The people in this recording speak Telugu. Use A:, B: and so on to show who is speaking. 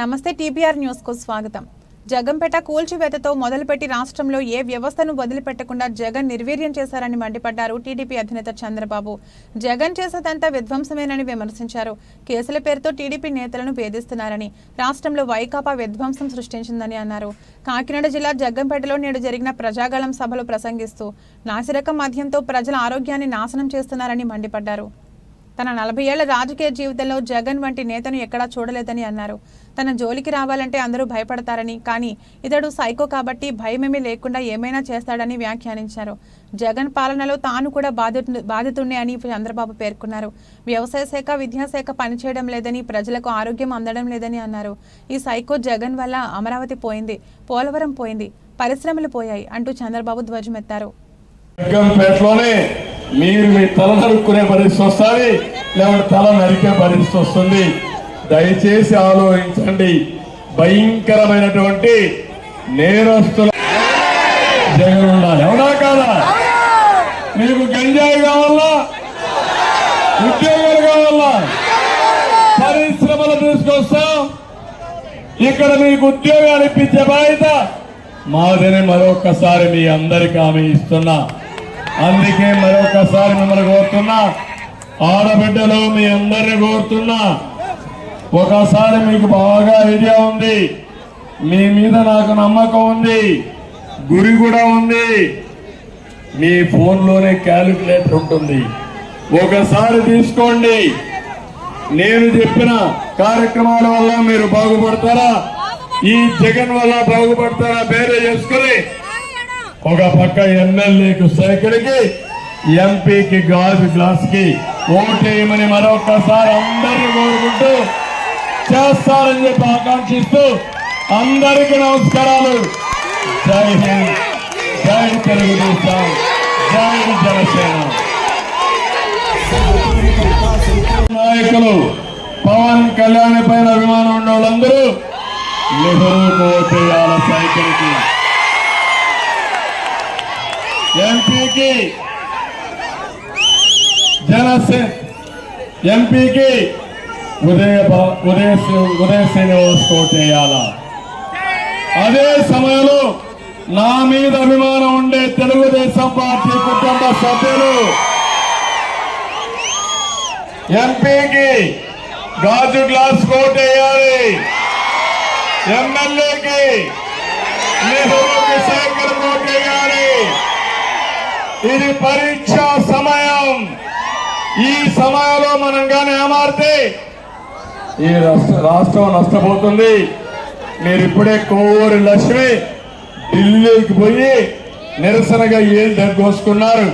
A: నమస్తే టీపీఆర్ న్యూస్కు స్వాగతం. జగంపేట కూల్చివేతతో మొదలుపెట్టి రాష్ట్రంలో ఏ వ్యవస్థను వదిలిపెట్టకుండా జగన్ నిర్వీర్యం చేశారని మండిపడ్డారు టీడీపీ అధినేత చంద్రబాబు. జగన్ చేసేదంతా విధ్వంసమేనని విమర్శించారు. కేసుల పేరుతో టీడీపీ నేతలను వేధిస్తున్నారని రాష్ట్రంలో వైకాపా విధ్వంసం సృష్టించిందని అన్నారు. కాకినాడ జిల్లా జగ్గంపేటలో నేడు జరిగిన ప్రజాగళం సభలో ప్రసంగిస్తూ నాసిరకం మద్యంతో ప్రజల ఆరోగ్యాన్ని నాశనం చేస్తున్నారని మండిపడ్డారు. తన నలభై ఏళ్ళ రాజకీయ జీవితంలో జగన్ వంటి నేతను ఎక్కడా చూడలేదని అన్నారు. తన జోలికి రావాలంటే అందరూ భయపడతారని కానీ ఇతడు సైకో కాబట్టి భయమేమీ లేకుండా ఏమైనా చేస్తాడని వ్యాఖ్యానించారు. జగన్ పాలనలో తాను కూడా బాధితు బాధితుండే అని చంద్రబాబు పేర్కొన్నారు. వ్యవసాయ శాఖ విద్యాశాఖ పనిచేయడం లేదని ప్రజలకు ఆరోగ్యం అందడం లేదని అన్నారు. ఈ సైకో జగన్ వల్ల అమరావతి పోయింది పోలవరం పోయింది పరిశ్రమలు పోయాయి అంటూ చంద్రబాబు ధ్వజమెత్తారు.
B: మీరు మీ తల నరుక్కునే పరిస్థితి వస్తుంది లేకుంటే తల నరికే పరిస్థితి వస్తుంది. దయచేసి ఆలోచించండి. భయంకరమైనటువంటి నేరస్తుల జగన్ ఉండాలి. అవునా కాదా? మీకు గంజాయి కావాలా? ఉద్యోగాలు కావాలా? పరిశ్రమలు తీసుకొస్తాం. ఇక్కడ మీకు ఉద్యోగాలు ఇప్పించే బాధ్యత మాదని మరొకసారి మీ అందరికి హామీ ఇస్తున్నా. అందుకే మరొకసారి మిమ్మల్ని కోరుతున్నా. ఆడబిడ్డలు మీ అందరిని కోరుతున్నా. ఒకసారి మీకు బాగా ఐడియా ఉంది. మీ మీద నాకు నమ్మకం ఉంది. గురి కూడా ఉంది. మీ ఫోన్లోనే క్యాలిక్యులేటర్ ఉంటుంది. ఒకసారి తీసుకోండి. నేను చెప్పిన కార్యక్రమాల వల్ల మీరు బాగుపడతారా? ఈ జగన్ వల్ల బాగుపడతారా? వేరే చేసుకుని ఒక పక్క ఎమ్మెల్యేకు సైకిల్కి ఎంపీకి గాజు గ్లాస్కి ఓటేయమని మరొకసారి అందరిని కోరుకుంటూ చేస్తారని చెప్పి ఆకాంక్షిస్తూ అందరికీ నమస్కారాలు. జై హింద్. జై తెలుగుదేశం. జై జనసేన. నాయకులు పవన్ కళ్యాణ్ పైన అభిమానం ఉన్న వాళ్ళందరూ నెహ్రూ కోటేయాల సైకిల్కి. ఎంపీకి జనసేన. ఎంపీకి ఉదయ ఉదయ ఉదయ శ్రీనివాస్ కోటేయాల అదే సమయంలో నా మీద అభిమానం ఉండే తెలుగుదేశం పార్టీ కుటుంబ సభ్యులు ఎంపీకి గాజు గ్లాస్ కోటేయాలి ఎమ్మెల్యేకి నెహ్రూకి సైకిల్ కోటేయాలి ఇది పరీక్ష సమయం. ఈ సమయంలో మనం కానీ ఏమారితే ఈ రాష్ట్రం నష్టపోతుంది. మీరు ఇప్పుడే కోవూరు లక్ష్మి ఢిల్లీకి పోయి నిరసనగా ఏం దగ్గోసుకున్నారు